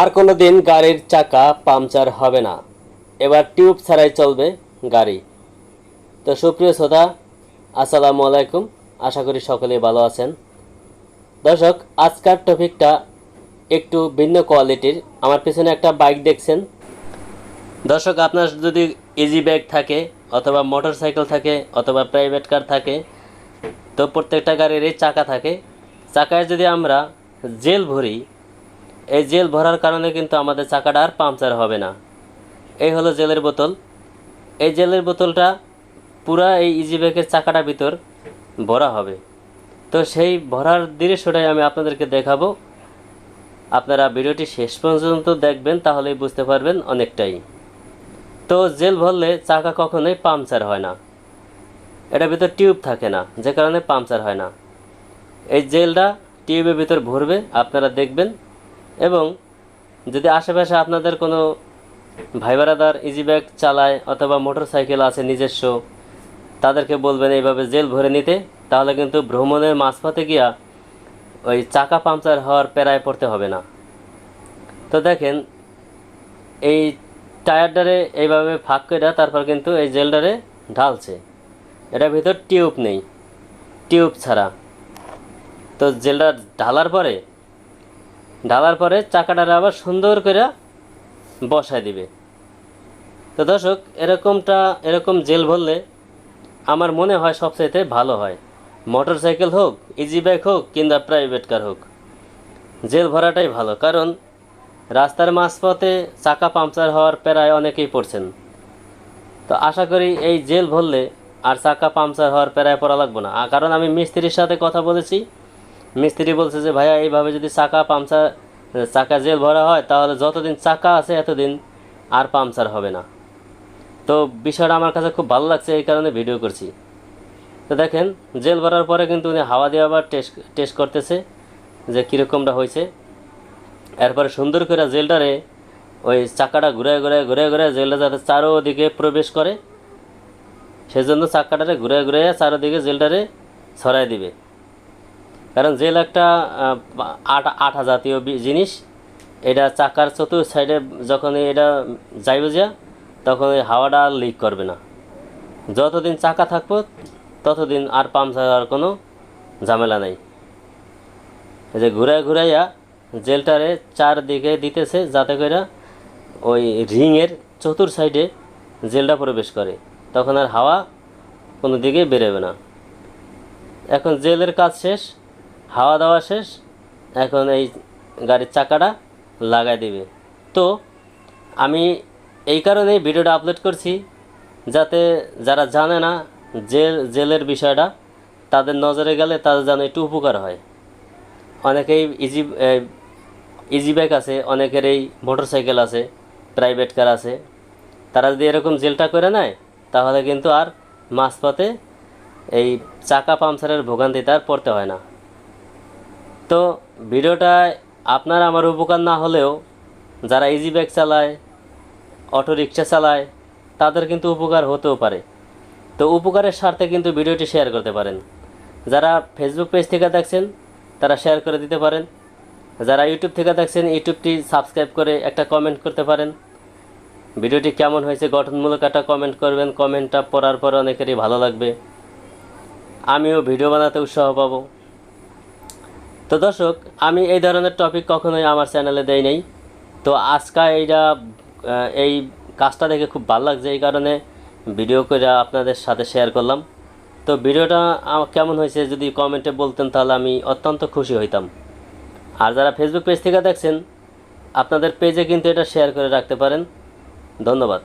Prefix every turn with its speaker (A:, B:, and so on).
A: আর কোনো দিন গাড়ির চাকা পাংচার হবে না। এবার টিউব ছাড়াই চলবে গাড়ি। তো সুপ্রিয় শ্রোতা, আসসালামু আলাইকুম। আশা করি সকলেই ভালো আছেন। দর্শক, আজকের টপিকটা একটু ভিন্ন কোয়ালিটির। আমার পেছনে একটা বাইক দেখছেন। দর্শক, আপনার যদি ইজি ব্যাগ থাকে অথবা মোটর সাইকেল থাকে অথবা প্রাইভেট কার থাকে, তো প্রত্যেকটা গাড়িরই চাকা থাকে। চাকায় যদি আমরা জেল ভরি এই জেল ভরার কারণে কিন্তু আমাদের চাকাটা আর পাংচার হবে না। এই হলো জেলের বোতল। এই জেলের বোতলটা পুরা এই ইজি ব্যাগের চাকাটা ভিতর ভরা হবে। তো সেই ভরার দৃশ্যটাই আমি আপনাদেরকে দেখাবো। আপনারা ভিডিওটি শেষ পর্যন্ত দেখবেন, তাহলেই বুঝতে পারবেন অনেকটাই। তো জেল ভরলে চাকা কখনোই পাংচার হয় না। এটার ভিতর টিউব থাকে না, যে কারণে পাংচার হয় না। এই জেলটা টিউবের ভিতর ভরবে, আপনারা দেখবেন। এবং যদি আশেপাশে আপনাদের কোনো ভাই বারাদার ইজি ব্যাগ চালায় অথবা মোটর সাইকেল আছে নিজস্ব, তাদেরকে বলবেন এইভাবে জেল ভরে নিতে, তাহলে কিন্তু ভ্রমণের মাঝপথে গিয়া ওই চাকা পাংচার হওয়ার প্যারায় পড়তে হবে না। তো দেখেন, এই টায়ারটারে এইভাবে ফাঁক করে তারপর কিন্তু এই জেলটারে ঢালছে। এটার ভিতর টিউব নেই, টিউব ছাড়া। তো জেলটা ঢালার পরে ঢালার পরে চাকাটারে আবার সুন্দর করে বসায় দিবে। তো দর্শক, এরকমটা, এরকম জেল ভরলে আমার মনে হয় সবচাইতে ভালো হয়। মোটর সাইকেল হোক ইজি বাইক হোক, কিংবা প্রাইভেট কার হোক, জেল ভরাটাই ভালো। কারণ রাস্তার মাঝপথে চাকা পাংচার হওয়ার প্রায় অনেকেই পড়ছেন। তো আশা করি এই জেল ভরলে আর চাকা পাংচার হওয়ার প্রায় পড়া লাগবে না। কারণ আমি মিস্ত্রির সাথে কথা বলেছি। মিস্ত্রি বলছে যে, ভাইয়া, এইভাবে যদি চাকা পাংচার চাকা জেল ভরা হয়, তাহলে যতদিন চাকা আছে, এতদিন আর পাংচার হবে না। তো বিষয়টা আমার কাছে খুব ভালো লাগছে, এই কারণে ভিডিও করছি। তো দেখেন, জেল ভরার পরে কিন্তু উনি হাওয়া দিয়ে আবার টেস্ট টেস্ট করতেছে যে কীরকমটা হয়েছে। এরপরে সুন্দর করে জেলটারে ওই চাকাটা ঘুরে ঘুরে ঘুরে ঘুরে জেলটা যাতে চারোদিকে প্রবেশ করে, সেজন্য চাকাটারে ঘুরে ঘুরে চারোদিকে জেলটারে ছড়াই দিবে। কারণ জেল একটা আটা আঠা জাতীয় জিনিস, এটা চাকার চতুর সাইডে যখন এটা যাইবে যা, তখন এই হাওয়াটা আর লিক করবে না। যতদিন চাকা থাকব, ততদিন আর পাংচার হওয়ার কোনো ঝামেলা নাই। এই যে ঘুরে ঘুরাইয়া জেলটারে চারদিকে দিতেছে যাতে করে ওই রিংয়ের চতুর সাইডে জেলটা প্রবেশ করে। তখন আর হাওয়া কোনো দিকে বেরোবে না। এখন জেলের কাজ শেষ। হাওয়া দেওয়া শেষ, এখন এই গাড়ির চাকাটা লাগাই দিবে। তো, আমি এই কারণেই ভিডিওটা আপলোড করছি, যাতে যারা জানে না জেল, জেলের বিষয়টা, তাদের নজরে গেলে তাদের যেন একটু উপকার হয়। অনেকেই ইজি ইজি বাইক আছে অনেকেরই মোটর সাইকেল আছে প্রাইভেট কার আছে। তারা যদি এরকম জেলটা করে নেয়, তাহলে কিন্তু আর মাঝপথে এই চাকা পাংচারের ভোগান্তিতে আর পড়তে হয় না। তো ভিডিওটা আপনার আমার উপকার না হলেও যারা ইজি ব্যাগ চালায় অটো রিক্সা চালায়, তাদের কিন্তু উপকার হতেও পারে। তো উপকারের স্বার্থে কিন্তু ভিডিওটি শেয়ার করতে পারেন। যারা ফেসবুক পেজ থেকে দেখছেন, তারা শেয়ার করে দিতে পারেন। যারা ইউটিউব থেকে দেখছেন ইউটিউবটি সাবস্ক্রাইব করে একটা কমেন্ট করতে পারেন। ভিডিওটি কেমন হয়েছে, গঠনমূলক একটা কমেন্ট করবেন। কমেন্টটা পড়ার পর অনেকেরই ভালো লাগবে। আমিও ভিডিও বানাতে উৎসাহ পাবো। তো দর্শক, আমি এই ধরনের টপিক কখনোই আমার চ্যানেলে দেই নাই। তো আজকে এইটা এই কাজটা দেখে খুব ভালো লাগছে, এই কারণে ভিডিও করে আপনাদের সাথে শেয়ার করলাম। তো ভিডিওটা কেমন হয়েছে যদি কমেন্টে বলতেন, তাহলে আমি অত্যন্ত খুশি হইতাম। আর যারা ফেসবুক পেজ থেকে দেখছেন, আপনাদের পেজে কিন্তু এটা শেয়ার করে রাখতে পারেন। ধন্যবাদ।